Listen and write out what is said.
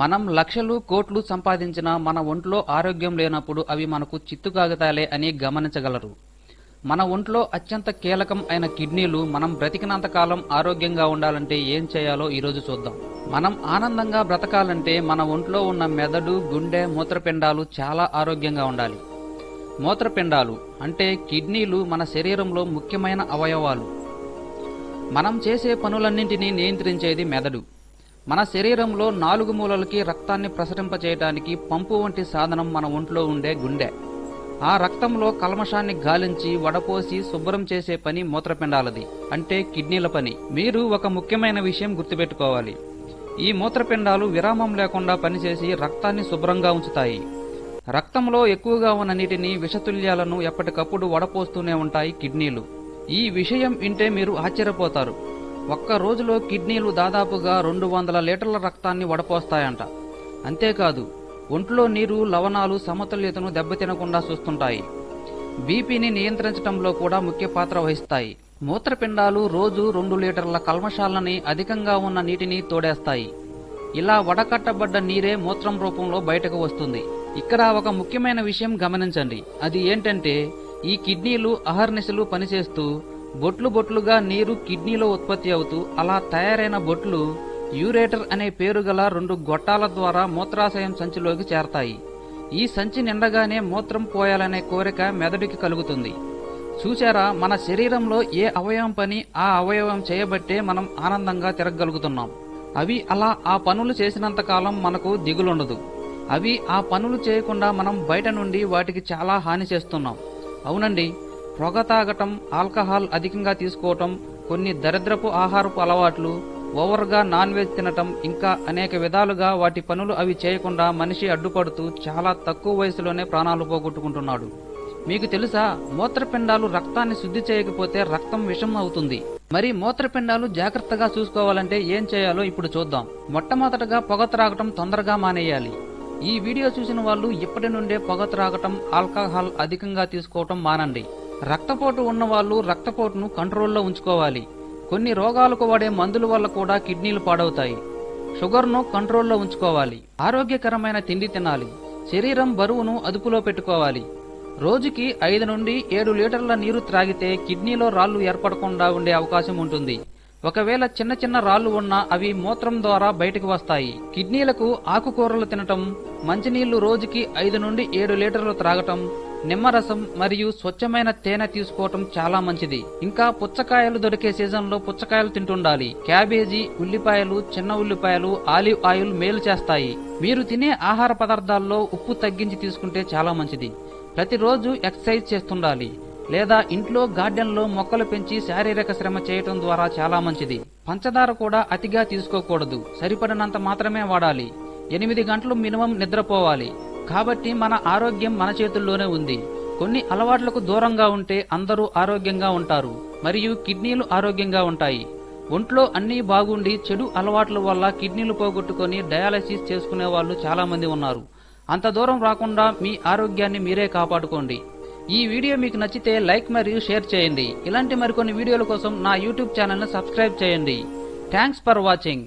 మనం లక్షలు కోట్లు సంపాదించినా మన ఒంట్లో ఆరోగ్యం లేనప్పుడు అవి మనకు చిత్తుకాగుతాలే అని గమనించగలరు. మన ఒంట్లో అత్యంత కీలకం అయిన కిడ్నీలు మనం బ్రతికినంత కాలం ఆరోగ్యంగా ఉండాలంటే ఏం చేయాలో ఈరోజు చూద్దాం. మనం ఆనందంగా బ్రతకాలంటే మన ఒంట్లో ఉన్న మెదడు గుండె మూత్రపిండాలు చాలా ఆరోగ్యంగా ఉండాలి. మూత్రపిండాలు అంటే కిడ్నీలు మన శరీరంలో ముఖ్యమైన అవయవాలు. మనం చేసే పనులన్నింటినీ నియంత్రించేది మెదడు. మన శరీరంలో నాలుగు మూలలకి రక్తాన్ని ప్రసరింపచేయడానికి పంపు వంటి సాధనం మన ఒంట్లో ఉండే గుండె. ఆ రక్తంలో కల్మషాన్ని గాలించి వడపోసి శుభ్రం చేసే పని మూత్రపిండాలది అంటే కిడ్నీల పని. మీరు ఒక ముఖ్యమైన విషయం గుర్తుపెట్టుకోవాలి. ఈ మూత్రపిండాలు విరామం లేకుండా పనిచేసి రక్తాన్ని శుభ్రంగా ఉంచుతాయి. రక్తంలో ఎక్కువగా ఉన్న నీటిని విషతుల్యాలను ఎప్పటికప్పుడు వడపోస్తూనే ఉంటాయి కిడ్నీలు. ఈ విషయం వింటే మీరు ఆశ్చర్యపోతారు. ఒక్క రోజులో కిడ్నీలు దాదాపుగా రెండు వందల లీటర్ల రక్తాన్ని వడపోస్తాయంట. అంతేకాదు ఒంట్లో నీరు లవణాలు సమతుల్యతను దెబ్బతినకుండా చూస్తుంటాయి. బీపీని నియంత్రించడంలో కూడా ముఖ్య పాత్ర వహిస్తాయి. మూత్రపిండాలు రోజు రెండు లీటర్ల కల్మషాలని అధికంగా ఉన్న నీటిని తోడేస్తాయి. ఇలా వడకట్టబడ్డ నీరే మూత్రం రూపంలో బయటకు వస్తుంది. ఇక్కడ ఒక ముఖ్యమైన విషయం గమనించండి. అది ఏంటంటే ఈ కిడ్నీలు అహర్నిశలు పనిచేస్తూ బొట్లు బొట్లుగా నీరు కిడ్నీలో ఉత్పత్తి అవుతూ అలా తయారైన బొట్లు యూరేటర్ అనే పేరు గల రెండు గొట్టాల ద్వారా మూత్రాశయం సంచిలోకి చేరతాయి. ఈ సంచి నిండగానే మూత్రం పోయాలనే కోరిక మెదడుకి కలుగుతుంది. చూచారా మన శరీరంలో ఏ అవయవం పని ఆ అవయవం చేయబట్టే మనం ఆనందంగా తిరగగలుగుతున్నాం. అవి అలా ఆ పనులు చేసినంత కాలం మనకు దిగులుండదు. అవి ఆ పనులు చేయకుండా మనం బయట నుండి వాటికి చాలా హాని చేస్తున్నాం. అవునండి పొగ తాగటం ఆల్కహాల్ అధికంగా తీసుకోవటం కొన్ని దరిద్రపు ఆహారపు అలవాట్లు ఓవర్గా నాన్ వెజ్ తినటం ఇంకా అనేక విధాలుగా వాటి పనులు అవి చేయకుండా మనిషి అడ్డుపడుతూ చాలా తక్కువ వయసులోనే ప్రాణాలు పోగొట్టుకుంటున్నాడు. మీకు తెలుసా మూత్రపిండాలు రక్తాన్ని శుద్ధి చేయకపోతే రక్తం విషం అవుతుంది. మరి మూత్రపిండాలు జాగ్రత్తగా చూసుకోవాలంటే ఏం చేయాలో ఇప్పుడు చూద్దాం. మొట్టమొదటగా పొగ త్రాగటం తొందరగా మానేయాలి. ఈ వీడియో చూసిన వాళ్ళు ఇప్పటి నుండే పొగ త్రాగటం ఆల్కహాల్ అధికంగా తీసుకోవటం మానండి. రక్తపోటు ఉన్నవాళ్ళు రక్తపోటును కంట్రోల్లో ఉంచుకోవాలి. కొన్ని రోగాలకు వాడే మందుల వల్ల కూడా కిడ్నీలు పాడవుతాయి. షుగర్ను కంట్రోల్లో ఉంచుకోవాలి. ఆరోగ్యకరమైన తిండి తినాలి. శరీరం బరువును అదుపులో పెట్టుకోవాలి. రోజుకి ఐదు నుండి ఏడు లీటర్ల నీరు త్రాగితే కిడ్నీలో రాళ్ళు ఏర్పడకుండా ఉండే అవకాశం ఉంటుంది. ఒకవేళ చిన్న చిన్న రాళ్ళు ఉన్నా అవి మూత్రం ద్వారా బయటకు వస్తాయి. కిడ్నీలకు ఆకుకూరలు తినటం మంచినీళ్ళు రోజుకి ఐదు నుండి ఏడు లీటర్లు త్రాగటం నిమ్మరసం మరియు స్వచ్ఛమైన తేనె తీసుకోవటం చాలా మంచిది. ఇంకా పుచ్చకాయలు దొరికే సీజన్లో పుచ్చకాయలు తింటుండాలి. క్యాబేజీ ఉల్లిపాయలు చిన్న ఉల్లిపాయలు ఆలివ్ ఆయిల్ మేలు చేస్తాయి. మీరు తినే ఆహార పదార్థాల్లో ఉప్పు తగ్గించి తీసుకుంటే చాలా మంచిది. ప్రతిరోజు ఎక్సర్సైజ్ చేస్తుండాలి. లేదా ఇంట్లో గార్డెన్లో మొక్కలు పెంచి శారీరక శ్రమ చేయటం ద్వారా చాలా మంచిది. పంచదార కూడా అతిగా తీసుకోకూడదు. సరిపడినంత మాత్రమే వాడాలి. ఎనిమిది గంటలు మినిమం నిద్రపోవాలి. కాబట్టి మన ఆరోగ్యం మన చేతుల్లోనే ఉంది. కొన్ని అలవాట్లకు దూరంగా ఉంటే అందరూ ఆరోగ్యంగా ఉంటారు. మరియు కిడ్నీలు ఆరోగ్యంగా ఉంటాయి. ఒంట్లో అన్నీ బాగుండి చెడు అలవాట్ల వల్ల కిడ్నీలు పోగొట్టుకొని డయాలసిస్ చేసుకునే వాళ్ళు చాలా మంది ఉన్నారు. అంత దూరం రాకుండా మీ ఆరోగ్యాన్ని మీరే కాపాడుకోండి. ఈ వీడియో మీకు నచ్చితే లైక్ మరియు షేర్ చేయండి. ఇలాంటి మరికొన్ని వీడియోల కోసం నా యూట్యూబ్ ఛానల్ని సబ్స్క్రైబ్ చేయండి. Thanks for watching.